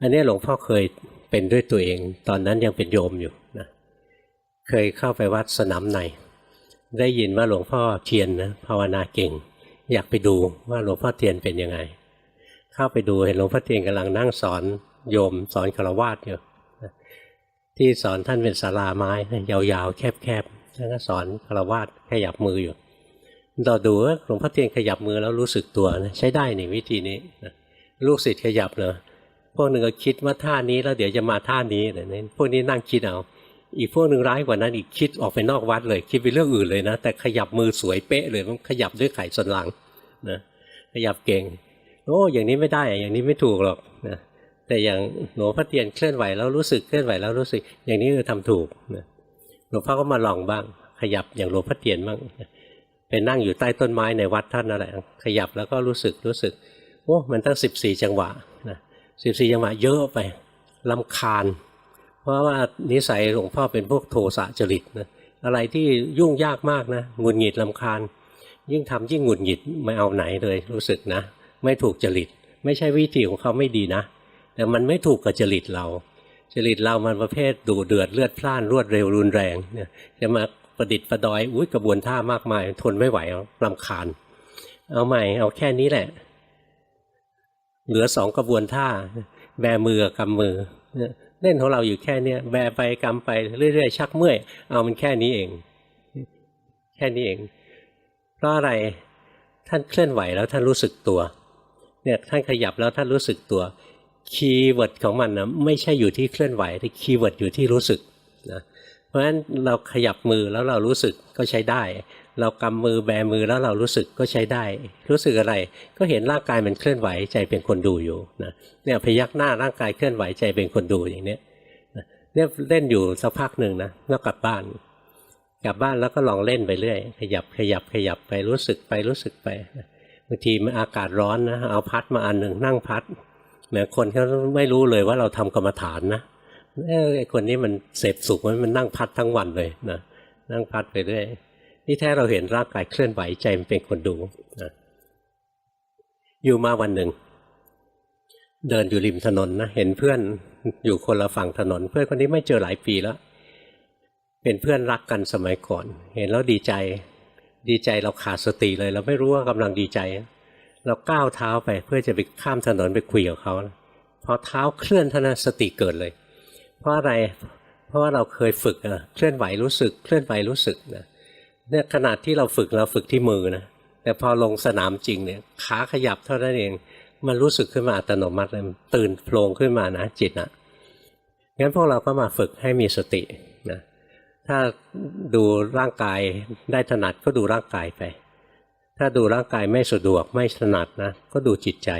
อันนี้หลวงพ่อเคยเป็นด้วยตัวเอง ตอนนั้นยังเป็นโยมอยู่นะเคยเข้าไปวัดสนามในได้ยินว่าหลวงพ่อเทียนนะภาวนาเก่ง อยากไปดูว่าหลวงพ่อเทียนเป็นยังไง เข้าไปดูเห็นหลวงพ่อเทียนกำลังนั่งสอนโยมสอนคารวาสอยู่ที่สอนท่านเป็นศาลาไม้ยาวๆ แคบๆท่านก็สอนคารวาสขยับมืออยู่ต่อดูว่าหลวงพ่อเทียนขยับมือแล้วรู้สึกตัวนะใช้ได้ในวิธีนี้ลูกศิษย์ขยับเนอะ พวกหนึ่งก็คิดว่าท่านี้แล้วเดี๋ยวจะมาท่านี้อะไรนี่พวกนี้นั่งคิดเอาอีกพวกหนึ่งร้ายกว่านั้นอีกคิดออกไปนอกวัดเลย คิดไปเรื่องอื่นเลยนะ แต่ขยับมือสวยเป๊ะเลยมันขยับด้วยไขสันหลังนะขยับเก่งโอ้อย่างนี้ไม่ได้อย่างนี้ไม่ถูกหรอกนะแต่อย่างหลวงพ่อเทียนเคลื่อนไหวแล้วรู้สึกเคลื่อนไหวแล้วรู้สึก อย่างนี้คือทำถูกนะหลวงพ่อก็มาลองบ้าง ขยับอย่างหลวงพ่อเทียนบ้างไปนั่งอยู่ใต้ต้นไม้ในวัดท่านนั่นแหละขยับแล้วก็รู้สึกรู้สึกโอ้มันตั้งสิบสี่จังหวะ สิบสี่จังหวะเยอะไปลำคาญ เพราะว่านิสัยหลวงพ่อเป็นพวกโทสะจริตนะอะไรที่ยุ่งยากมากนะหงุดหงิดลำคาญ ยิ่งทำยิ่งหงุดหงิดไม่เอาไหนเลยรู้สึกนะ ไม่ถูกจริต ไม่ใช่วิธีของเขาไม่ดีนะ แต่มันไม่ถูกกับจริตเรา จริตเรามันประเภทดูเดือดเลือดพล่านรวดเร็วรุนแรงเนี่ยจะมาประดิษฐ์ประดอยอุ้ยกระบวนท่ามากมาย ทนไม่ไหวลำคาญ เอาใหม่เอาแค่นี้แหละ เหลือสองกระบวนท่า แบมือกับกำมือเนี่ยเล่นของเราอยู่แค่เนี้ยแบไปกำไปเรื่อยๆชักเมื่อย เอามันแค่นี้เอง แค่นี้เอง เพราะอะไรท่านเคลื่อนไหวแล้วท่านรู้สึกตัว เนี่ยท่านขยับแล้วท่านรู้สึกตัว คีย์เวิร์ดของมันนะไม่ใช่อยู่ที่เคลื่อนไหวแต่คีย์เวิร์ดอยู่ที่รู้สึกนะ ราะฉะนั้นเราขยับมือแล้วเรารู้สึกก็ใช้ได้ เรากำมือแบมือแล้วเรารู้สึกก็ใช้ได้ รู้สึกอะไรก็เห็นร่างกายมันเคลื่อนไหวใจเป็นคนดูอยู่นะเนี่ยพยักหน้าร่างกายเคลื่อนไหวใจเป็นคนดูอย่างเนี้ยเนี่ยเล่นอยู่สักพักหนึ่งนะแล้วกลับบ้าน กลับบ้านแล้วก็ลองเล่นไปเรื่อย ขยับขยับขยับไปรู้สึกไปรู้สึกไปบางทีมันอากาศร้อนนะเอาพัดมาอันหนึ่งนั่งพัดแหมคนเขาไม่รู้เลยว่าเราทำกรรมฐานนะ เออไอคนนี้มันเสพสุขมันนั่งพัดทั้งวันเลยนะนั่งพัดไปเรื่อยที่แท้เราเห็นร่างกายเคลื่อนไหวใจมันเป็นคนดูนะอยู่มาวันหนึ่ง เดินอยู่ริมถนนนะเห็นเพื่อนอยู่คนละฝั่งถนน เพื่อนคนนี้ไม่เจอหลายปีแล้ว เป็นเพื่อนรักกันสมัยก่อน เห็นแล้วดีใจ ดีใจเราขาดสติเลย เราไม่รู้ว่ากำลังดีใจ เราก้าวเท้าไปเพื่อจะไปข้ามถนนไปคุยกับเขาพอเท้าเคลื่อนท่านั้นสติเกิดเลย เพราะอะไร เพราะว่าเราเคยฝึกอะเคลื่อนไหวรู้สึก เคลื่อนไหวรู้สึกนะเนี่ยขนาดที่เราฝึกเราฝึกที่มือนะแต่พอลงสนามจริงเนี่ยขาขยับเท่านั้นเอง มันรู้สึกขึ้นมาอัตโนมัติเลยตื่นโผล่ขึ้นมานะจิตนะงั้นพวกเราก็มาฝึกให้มีสตินะถ้าดูร่างกายได้ถนัดก็ดูร่างกายไป ถ้าดูร่างกายไม่สะดวกไม่ถนัดนะก็ดูจิตใจ